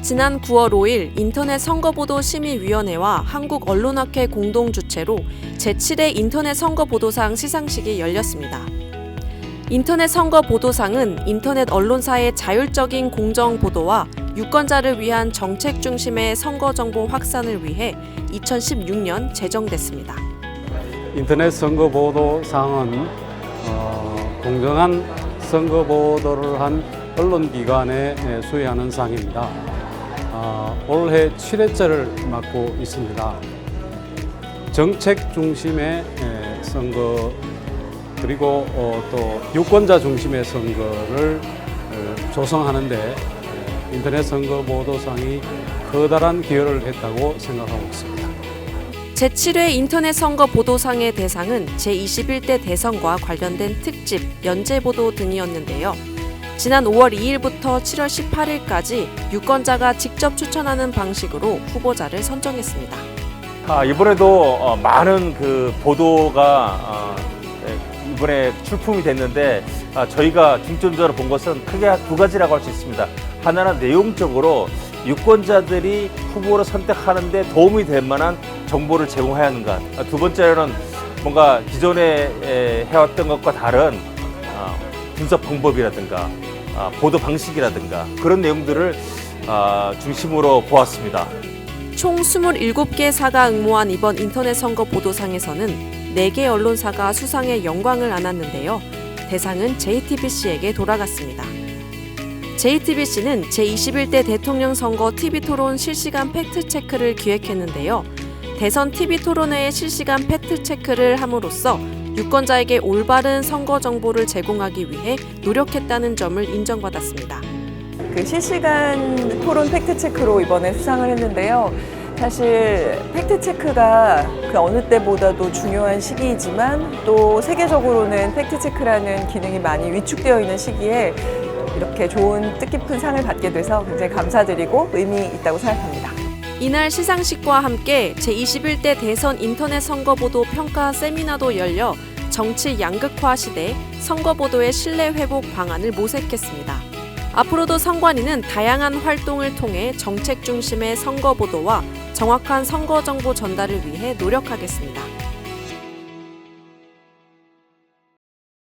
지난 9월 5일 인터넷 선거보도 심의위원회와 한국언론학회 공동 주최로 제7회 인터넷 선거보도상 시상식이 열렸습니다. 인터넷 선거보도상은 인터넷 언론사의 자율적인 공정 보도와 유권자를 위한 정책 중심의 선거 정보 확산을 위해 2016년 제정됐습니다. 인터넷 선거 보도 상은 어, 공정한 선거 보도를 한 언론기관에 에, 수여하는 상입니다. 아, 올해 7회째를 맡고 있습니다. 정책 중심의 에, 선거 그리고 어, 또 유권자 중심의 선거를 어, 조성하는데 에, 인터넷 선거 보도상이 커다란 기여를 했다고 생각하고 있습니다. 제7회 인터넷 선거 보도상의 대상은 제21대 대선과 관련된 특집, 연재 보도 등이었는데요. 지난 5월 2일부터 7월 18일까지 유권자가 직접 추천하는 방식으로 후보자를 선정했습니다. 아, 이번에도 어, 많은 그 보도가 어, 예, 이번에 출품이 됐는데 아, 저희가 중점적으로 본 것은 크게 두 가지라고 할 수 있습니다. 하나는 내용적으로 유권자들이 후보를 선택하는데 도움이 될 만한 정보를 제공해야 하는 것. 아, 두 번째로는 뭔가 기존에 에, 해왔던 것과 다른 아, 분석 방법이라든가 아, 보도 방식이라든가 그런 내용들을 아, 중심으로 보았습니다. 총 27개 사가 응모한 이번 인터넷 선거 보도상에서는 4개 언론사가 수상의 영광을 안았는데요. 대상은 JTBC에게 돌아갔습니다. JTBC는 제21대 대통령 선거 TV 토론 실시간 팩트 체크를 기획했는데요. 대선 TV 토론회의 실시간 팩트 체크를 함으로써 유권자에게 올바른 선거 정보를 제공하기 위해 노력했다는 점을 인정받았습니다. 그 실시간 토론 팩트 체크로 이번에 수상을 했는데요. 사실 팩트 체크가 그 어느 때보다도 중요한 시기이지만 또 세계적으로는 팩트 체크라는 기능이 많이 위축되어 있는 시기에 이렇게 좋은 뜻깊은 상을 받게 돼서 굉장히 감사드리고 의미 있다고 생각합니다. 이날 시상식과 함께 제21대 대선 인터넷 선거보도 평가 세미나도 열려 정치 양극화 시대 선거보도의 신뢰 회복 방안을 모색했습니다. 앞으로도 선관위는 다양한 활동을 통해 정책 중심의 선거 보도와 정확한 선거 정보 전달을 위해 노력하겠습니다.